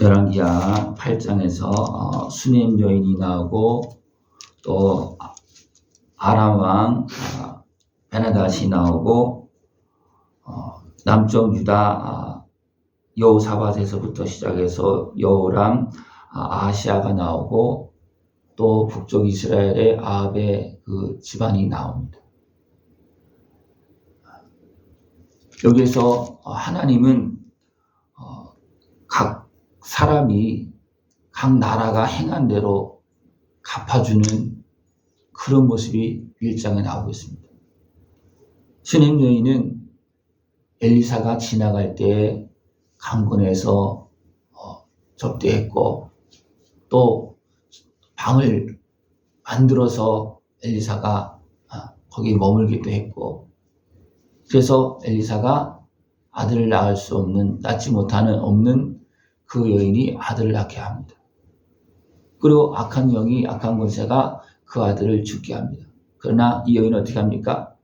열왕기하 8장에서 어, 수넴 여인이 나오고 또 아람 왕 아, 베나다시 나오고 어, 남쪽 유다 아, 여호사밧에서부터 시작해서 여호람 아, 아시아가 나오고 또 북쪽 이스라엘의 아합의 그 집안이 나옵니다. 여기에서 어, 하나님은 어, 각 사람이 각 나라가 행한 대로 갚아주는 그런 모습이 1장에 나오고 있습니다. 스님 여인은 엘리사가 지나갈 때 강권에서 어, 접대했고 또 방을 만들어서 엘리사가 아, 거기 머물기도 했고 그래서 엘리사가 아들을 낳을 수 없는 낳지 못하는 없는 그 여인이 아들을 낳게 합니다. 그리고 악한 영이 악한 권세가 그 아들을 죽게 합니다. 그러나 이 여인은 어떻게 합니까?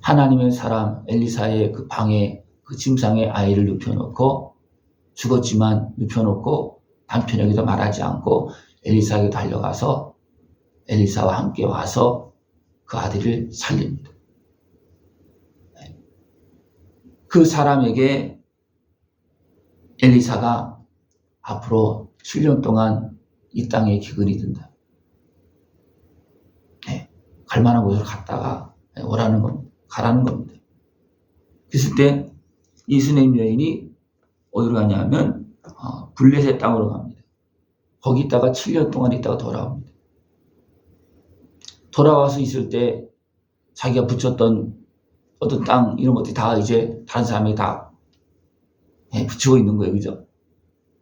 하나님의 사람 엘리사의 그 방에 그 침상에 아이를 눕혀놓고 죽었지만 눕혀놓고 남편에게도 말하지 않고 엘리사에게 달려가서 엘리사와 함께 와서 그 아들을 살립니다. 그 사람에게 엘리사가 앞으로 7년 동안 이 땅에 기근이 든다. 네, 갈 만한 곳을 갔다가 오라는 겁니다. 가라는 겁니다. 그랬을 때 이스네임 여인이 어디로 가냐면 어, 블레셋 땅으로 갑니다. 거기 있다가 7년 동안 있다가 돌아옵니다. 돌아와서 있을 때 자기가 붙였던 어떤 땅 이런 것들이 다 이제 다른 사람이 다 예, 붙이고 있는 거예요. 그죠?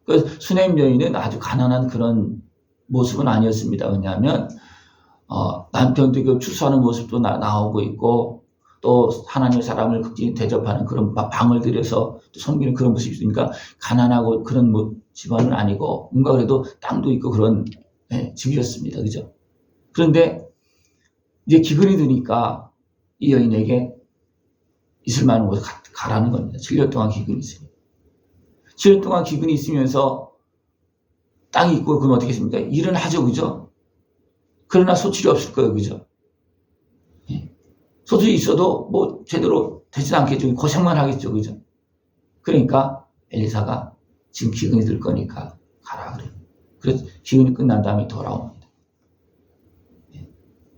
그 수냄 여인은 아주 가난한 그런 모습은 아니었습니다. 왜냐하면 어, 남편도 그 추수하는 모습도 나, 나오고 있고 또 하나님의 사람을 극진히 대접하는 그런 바- 방을 들여서 또 섬기는 그런 모습이 있으니까 가난하고 그런 뭐 집안은 아니고 뭔가 그래도 땅도 있고 그런 예, 집이었습니다. 그죠? 그런데 이제 기근이 드니까 이 여인에게 있을 만한 곳에 가, 가라는 겁니다. 7년 동안 기근이 있으니. 7년 동안 기근이 있으면서 땅이 있고 그럼 어떻게 했습니까? 일은 하죠. 그죠? 그러나 소출이 없을 거예요. 그죠? 예. 소출이 있어도 뭐 제대로 되지 않겠죠. 고생만 하겠죠. 그죠? 그러니까 엘리사가 지금 기근이 들 거니까 가라 그래요. 그래서 기근이 끝난 다음에 돌아옵니다. 예.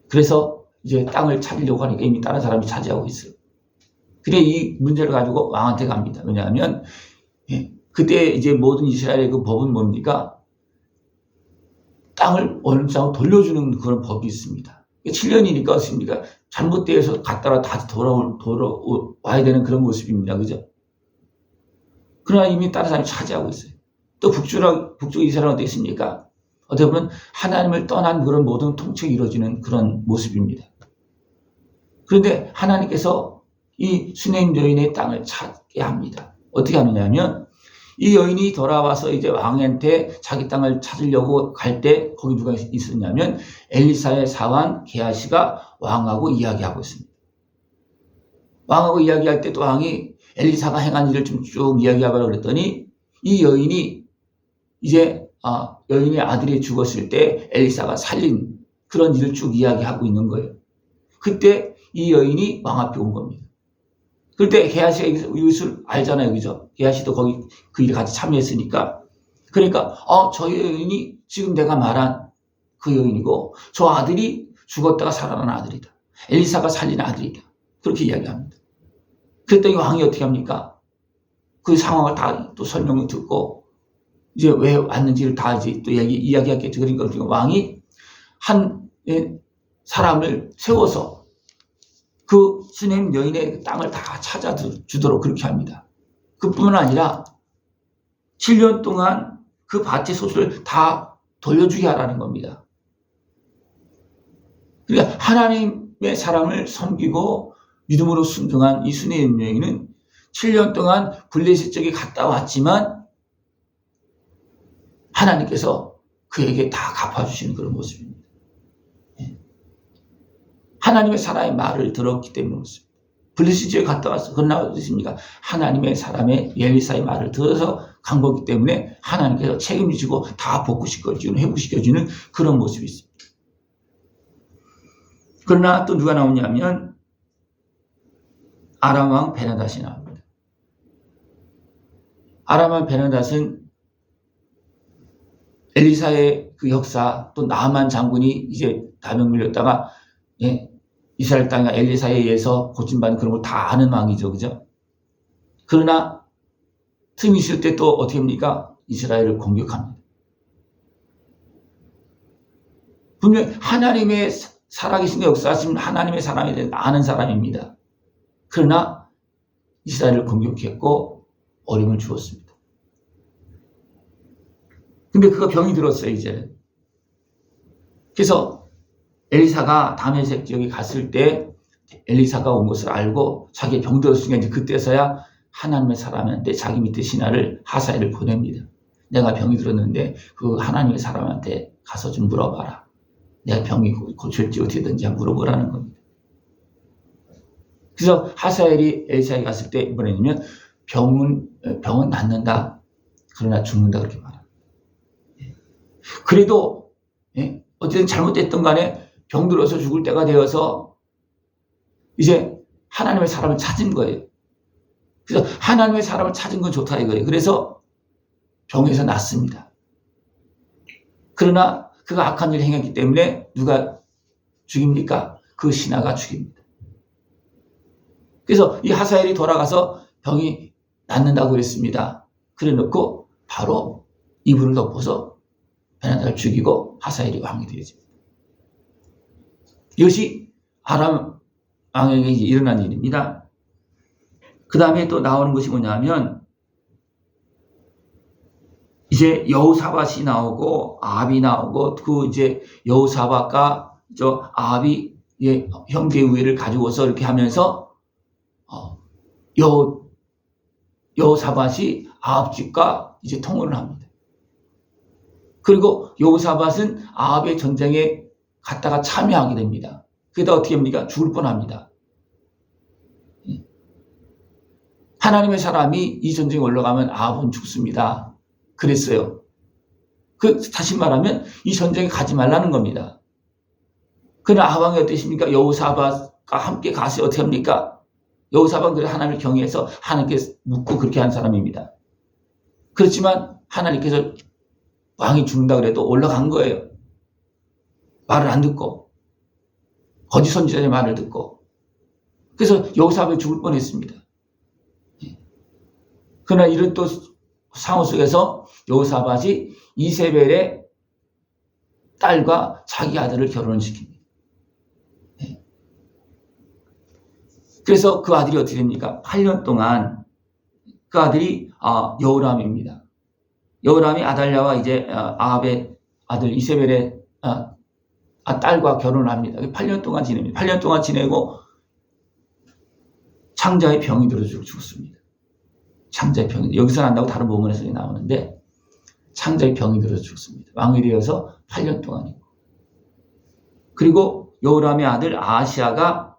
그래서 이제 땅을 찾으려고 하니까 이미 다른 사람이 차지하고 있어요. 그래 이 문제를 가지고 왕한테 갑니다. 왜냐하면 예, 그때 이제 모든 이스라엘의 그 법은 뭡니까? 땅을 정도 돌려주는 그런 법이 있습니다. 7년이니까 어떻습니까? 잘못되어서 갔다가 다시 돌아올, 돌아와야 되는 그런 모습입니다. 그죠? 그러나 이미 다른 사람이 차지하고 있어요. 또 북쪽, 북쪽 이스라엘은 어떻게 있습니까? 어떻게 보면 하나님을 떠난 그런 모든 통치가 이루어지는 그런 모습입니다. 그런데 하나님께서 이 수냄 여인의 땅을 찾게 합니다. 어떻게 하느냐면 이 여인이 돌아와서 이제 왕한테 자기 땅을 찾으려고 갈 때 거기 누가 있었냐면 엘리사의 사환 게하시가 왕하고 이야기하고 있습니다. 왕하고 이야기할 때 또 왕이 엘리사가 행한 일을 좀 쭉 이야기하라고 그랬더니 이 여인이 이제 아, 여인의 아들이 죽었을 때 엘리사가 살린 그런 일을 쭉 이야기하고 있는 거예요. 그때 이 여인이 왕 앞에 온 겁니다. 그때 게하시가 이것을 알잖아요. 그죠? 게하시도 거기 그 일에 같이 참여했으니까. 그러니까, 어, 저 여인이 지금 내가 말한 그 여인이고, 저 아들이 죽었다가 살아난 아들이다. 엘리사가 살린 아들이다. 그렇게 이야기합니다. 그랬더니 왕이 어떻게 합니까? 그 상황을 다 또 설명을 듣고, 이제 왜 왔는지를 다 이제 또 이야기, 이야기하겠죠. 그러니까 왕이 한 예, 사람을 세워서 그 수냄 여인의 땅을 다 찾아주도록 그렇게 합니다. 그뿐만 아니라 7년 동안 그 밭의 소수를 다 돌려주게 하라는 겁니다. 그러니까 하나님의 사람을 섬기고 믿음으로 순종한 이 수냄 여인은 7년 동안 블레셋 쪽에 갔다 왔지만 하나님께서 그에게 다 갚아주시는 그런 모습입니다. 하나님의 사람의 말을 들었기. 블레시 지역에 갔다. 그건 나오십니까? 하나님의 사람의 엘리사의 말을 들어서 간 거기 때문에 하나님께서 책임지고 다 복구시켜주는, 회복시켜주는 그런 모습이 있습니다. 그러나 또 누가 나오냐면 아람왕 베나닷이 나옵니다. 아람왕 베나닷은 엘리사의 그 역사 또 나만 장군이 이제 다병 물렸다가 예, 이스라엘 땅에 엘리사에 의해서 고침받은 그런 걸 다 아는 왕이죠. 그죠? 그러나 틈이 있을 때 또 어떻게 합니까? 이스라엘을 공격합니다. 분명 하나님의 살아계신 역사하신 하나님의 사람에 대해 아는 사람입니다. 그러나 이스라엘을 공격했고 어림을 주었습니다. 근데 그가 병이 들었어요, 이제는. 그래서 엘리사가 다메섹 지역에 갔을 때 엘리사가 온 것을 알고 자기 병 들었으니까 이제 그때서야 하나님의 사람한테 자기 밑에 신하를 하사엘을 보냅니다. 내가 병이 들었는데 그 하나님의 사람한테 가서 좀 물어봐라. 내가 병이 고칠지 어떻게든지 물어보라는 겁니다. 그래서 하사엘이 엘리사에 갔을 때 이번에는 병은 병은 낫는다. 그러나 죽는다 그렇게 말합니다. 그래도 예? 어쨌든 잘못됐던 간에 병들어서 죽을 때가 되어서 이제 하나님의 사람을 찾은 거예요. 그래서 하나님의 사람을 찾은 건 좋다 이거예요. 그래서 병에서 낫습니다. 그러나 그가 악한 일을 행했기 때문에 누가 죽입니까? 그 신하가 죽입니다. 그래서 이 하사엘이 돌아가서 병이 낫는다고 그랬습니다. 그래 놓고 바로 이불을 덮어서 베나다를 죽이고 하사엘이 왕이 되어집니다. 이것이 아람 왕에게 일어난 일입니다. 그 다음에 또 나오는 것이 뭐냐면 이제 여우사밧이 나오고 아합이 나오고 그 이제 여우사밧과 저 아합이 예, 형제 우애를 가지고서 이렇게 하면서 어, 여 여우사밧이 아합 집과 이제 통혼을 합니다. 그리고 여우사밧은 아합의 전쟁에 갔다가 참여하게 됩니다. 그러다 어떻게 합니까? 죽을 뻔합니다. 하나님의 사람이 이 전쟁에 올라가면 아합은 죽습니다. 그랬어요. 그 다시 말하면 이 전쟁에 가지 말라는 겁니다. 그러나 아합왕이 어떠십니까? 여우사밧과 함께 가서 어떻게 합니까? 여우사밧은 그래 하나님을 경외해서 하나님께 묻고 그렇게 한 사람입니다. 그렇지만 하나님께서 왕이 죽는다 그래도 올라간 거예요. 말을 안 듣고 거짓 선지자의 말을 듣고 그래서 여우사밧이 죽을 뻔했습니다. 예. 그러나 이런 또 상황 속에서 여우사밧이 이세벨의 딸과 자기 아들을 결혼시킵니다. 예. 그래서 그 아들이 어떻게 됩니까? 8년 동안 그 아들이 아, 여우람입니다. 여우람이 아달랴와 이제 어, 아합의 아들 이세벨의 아, 아, 딸과 결혼을 합니다. 8년 동안 지냅니다. 8년 동안 지내고 창자의 병이 들어 죽었습니다. 창자의 병이 여기서 난다고 다른 부분에서 나오는데 창자의 병이 들어 죽습니다. 왕이 되어서 8년 동안이고 그리고 여우람의 아들 아시아가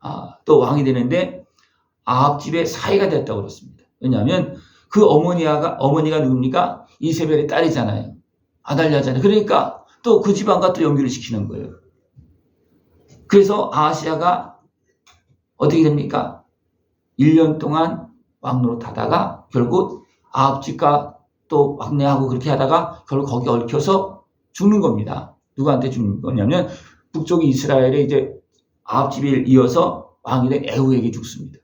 아, 또 왕이 되는데 아합 집의 사이가 됐다고 그랬습니다. 왜냐하면 그 어머니가 어머니가 누굽니까? 이세벨의 딸이잖아요. 아달랴잖아요. 그러니까 또그 집안과 또 연결을 시키는 거예요. 그래서 아시아가 어떻게 됩니까? 1년 동안 왕노릇 하다가 결국 아합집과 또 왕래하고 그렇게 하다가 결국 거기 얽혀서 죽는 겁니다. 누구한테 죽는 거냐면 북쪽 이스라엘에 이제 아합집을 이어서 왕이 된 에후에게 죽습니다.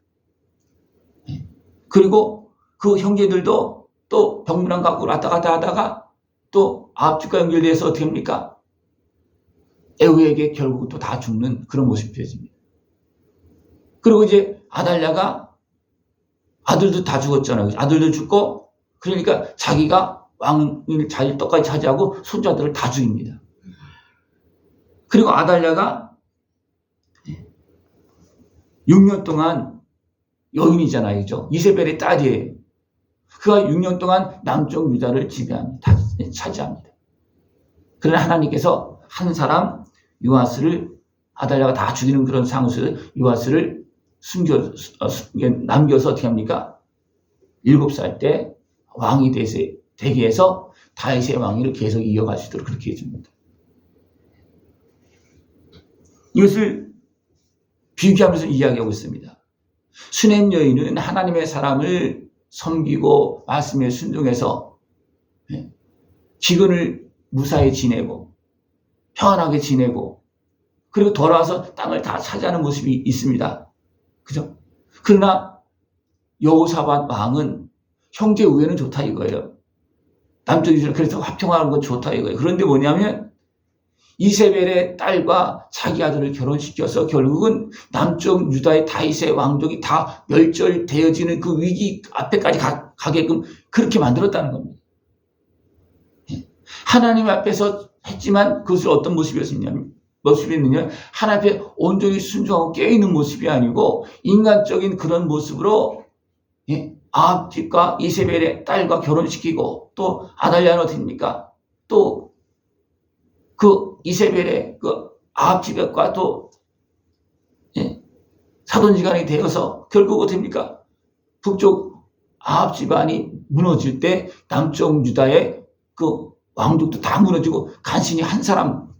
예. 그리고 그 형제들도 또 병문안 갖고 왔다 갔다 하다가 또 아합집과 연결돼서 어떻게 합니까? 에후에게 결국 또 다 죽는 그런 모습이 되어집니다. 그리고 이제 아달랴가 아들도 다 죽었잖아요. 아들도 죽고 그러니까 자기가 왕을 자기 떡까지 차지하고 손자들을 다 죽입니다. 그리고 아달랴가 6년 동안 여인이잖아요. 그죠? 이세벨의 딸이에요. 그가 6년 동안 남쪽 유다를 지배합니다. 차지합니다. 그러나 하나님께서 한 사람 요아스를 아달랴가 다 죽이는 그런 상황에서 요아스를 숨겨, 어, 숨겨- 남겨서 어떻게 합니까? 일곱 살 때 왕이 되게 해서 다윗의 왕위를 계속 이어갈 수 있도록 그렇게 해줍니다. 이것을 비교하면서 이야기하고 있습니다. 수냄 여인은 하나님의 사람을 섬기고 말씀에 순종해서 예, 기근을 무사히 지내고 평안하게 지내고 그리고 돌아와서 땅을 다 차지하는 모습이 있습니다. 그죠? 그러나 여호사밧 왕은 형제 우애는 좋다 이거예요. 남쪽 이스라엘 그래서 화평하는 건 좋다 이거예요. 그런데 뭐냐면 이세벨의 딸과 자기 아들을 결혼시켜서 결국은 남쪽 유다의 다윗의 왕족이 다 멸절되어지는 그 위기 앞에까지 가, 가게끔 그렇게 만들었다는 겁니다. 예. 하나님 앞에서 했지만 그것을 어떤 모습이었냐면 모습이었느냐 하나님 앞에 온전히 순종하고 깨어있는 모습이 아니고 인간적인 그런 모습으로 예, 아합집과 이세벨의 딸과 결혼시키고 또 아달리아는 어떻습니까? 또 그 이세벨의 그 아합집과 또 예, 사돈지간이 되어서 결국 어떻습니까? 북쪽 아합 집안이 무너질 때 남쪽 유다의 그 왕족도 다 무너지고 간신히 한 사람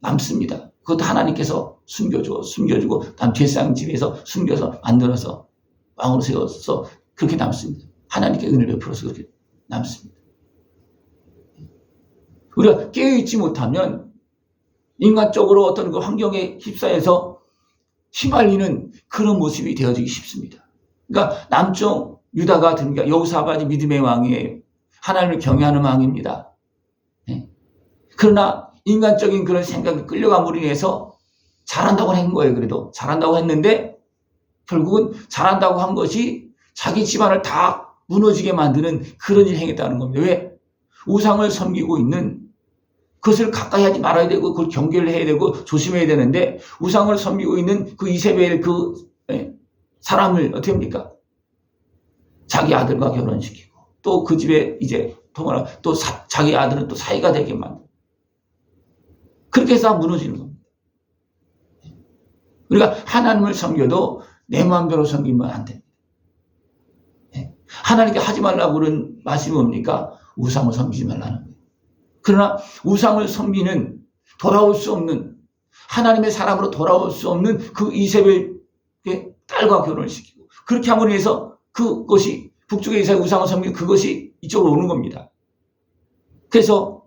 남습니다. 그것도 하나님께서 숨겨주고 숨겨주고 남 제사장 집에서 숨겨서 만들어서 왕으로 세워서 그렇게 남습니다. 하나님께 은혜를 베풀어서 그렇게 남습니다. 우리가 깨어있지 못하면 인간적으로 어떤 그 환경에 휩싸여서 휘말리는 그런 모습이 되어지기 쉽습니다. 그러니까 남쪽 유다가 듭니까? 여우사바지 믿음의 왕이에요. 하나님을 경외하는 왕입니다. 예. 그러나 인간적인 그런 생각에 끌려감으로 인해서 잘한다고 한 거예요. 그래도 잘한다고 했는데 결국은 잘한다고 한 것이 자기 집안을 다 무너지게 만드는 그런 일을 행했다는 겁니다. 왜? 우상을 섬기고 있는 그것을 가까이 하지 말아야 되고 그걸 경계를 해야 되고 조심해야 되는데 우상을 섬기고 있는 그 이세벨 그 예, 사람을 어떻게 합니까? 자기 아들과 결혼시키고 또 그 집에 이제 통화를 또 사- 자기 아들은 또 사이가 되게 만들고 그렇게 해서 무너지는 겁니다. 우리가 하나님을 섬겨도 내 마음대로 섬기면 안 됩니다. 예. 하나님께 하지 말라고 그런 말씀이 뭡니까? 우상을 섬기지 말라는 거예요. 그러나 우상을 섬기는 돌아올 수 없는 하나님의 사람으로 돌아올 수 없는 그 이세벨의 딸과 결혼을 시키고 그렇게 함으로 해서 그것이 북쪽의 이사의 우상을 섬기는 그것이 이쪽으로 오는 겁니다. 그래서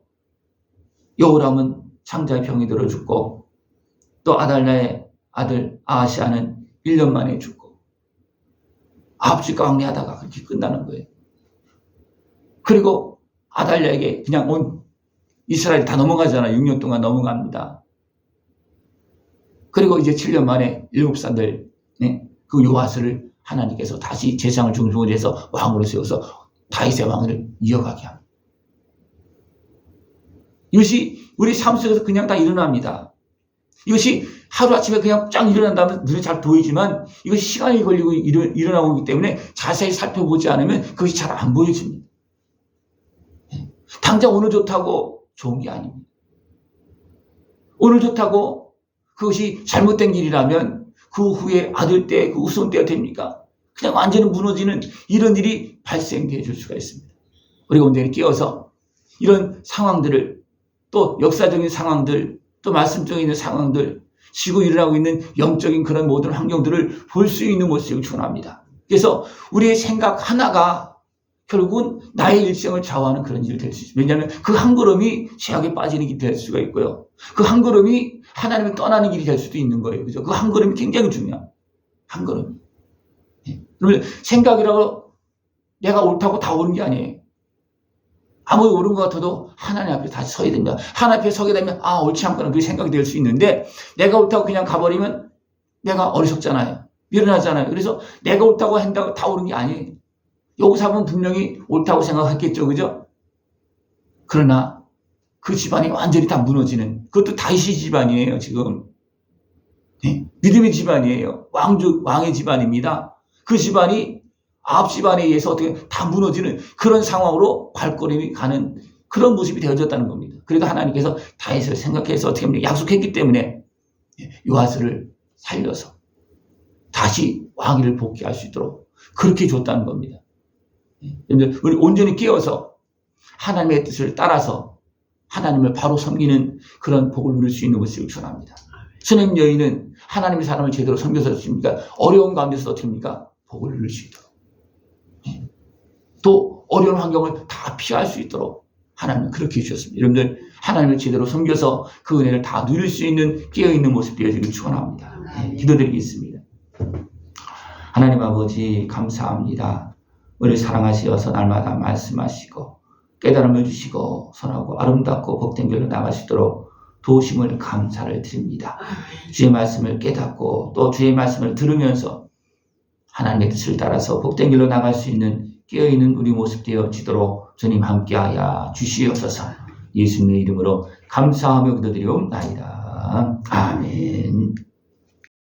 여호람은 창자의 병이 들어 죽고 또 아달라의 아들 아하시아는 1년 만에 죽고 아합집과 왕래하다가 그렇게 끝나는 거예요. 그리고 아달랴에게 그냥 온 이스라엘 다 넘어가잖아요. 6년 동안 넘어갑니다. 그리고 이제 7년 만에 일곱 사들 네, 그 요하스를 하나님께서 다시 재상을 중심으로 해서 왕으로 세워서 다윗의 왕을 이어가게 합니다. 이것이 우리 삶 속에서 그냥 다 일어납니다. 이것이 하루아침에 그냥 쫙 일어난다면 눈에 잘 보이지만 이것이 시간이 걸리고 일어, 일어나고 있기 때문에 자세히 살펴보지 않으면 그것이 잘 안 보여집니다. 당장 오늘 좋다고 좋은 게 아닙니다. 오늘 좋다고 그것이 잘못된 길이라면 그 후에 아들 때, 그 우선 때가 됩니까? 그냥 완전히 무너지는 이런 일이 발생해 줄 수가 있습니다. 우리가 온전히 깨어서 이런 상황들을 또 역사적인 상황들, 또 말씀적인 있는 상황들, 지구 일어나고 있는 영적인 그런 모든 환경들을 볼 수 있는 모습을 추원합니다. 그래서 우리의 생각 하나가 결국은 나의 일생을 좌우하는 그런 일이 될 수 있습니다. 왜냐하면 그 한 걸음이 죄악에 빠지는 길이 될 수가 있고요. 그 한 걸음이 하나님을 떠나는 길이 될 수도 있는 거예요. 그죠? 그 한 걸음이 굉장히 중요합니다. 한 걸음. 예. 그러면 생각이라고 내가 옳다고 다 옳은 게 아니에요. 아무리 옳은 것 같아도 하나님 앞에 다시 서야 됩니다. 하나님 앞에 서게 되면 아 옳지 않구나 그 생각이 될 수 있는데 내가 옳다고 그냥 가버리면 내가 어리석잖아요. 미련하잖아요. 그래서 내가 옳다고 한다고 다 옳은 게 아니에요. 요사은 분명히 옳다고 생각했겠죠. 그죠? 그러나 그 집안이 완전히 다 무너지는 그것도 다윗이 집안이에요. 지금 네? 믿음의 집안이에요. 왕족 왕의 집안입니다. 그 집안이 아합 집안에 의해서 어떻게 다 무너지는 그런 상황으로 발걸음이 가는 그런 모습이 되어졌다는 겁니다. 그래도 하나님께서 다윗을 생각해서 어떻게 합니까? 약속했기 때문에 요하스를 살려서 다시 왕위를 복귀할 수 있도록 그렇게 줬다는 겁니다. 예. 우리 온전히 깨어서 하나님의 뜻을 따라서 하나님을 바로 섬기는 그런 복을 누릴 수 있는 것을 축원합니다. 선행 여인은 하나님의 사람을 제대로 섬겨서 줍니까? 어려운 가운데서 어떻게 합니까? 복을 누릴 수 있도록. 예. 또 어려운 환경을 다 피할 수 있도록 하나님은 그렇게 해주셨습니다. 여러분들 하나님을 제대로 섬겨서 그 은혜를 다 누릴 수 있는 깨어있는 모습 되어지길 축원합니다. 예, 기도드리겠습니다. 하나님 아버지 감사합니다. 우리 사랑하시어서 날마다 말씀하시고 깨달음을 주시고 선하고 아름답고 복된 길로 나갈 수 있도록 도우심을 감사를 드립니다. 주의 말씀을 깨닫고 또 주의 말씀을 들으면서 하나님의 뜻을 따라서 복된 길로 나갈 수 있는 깨어있는 우리 모습 되어지도록 주님 함께하여 주시옵소서 예수님의 이름으로 감사하며 기도드리옵나이다. 아멘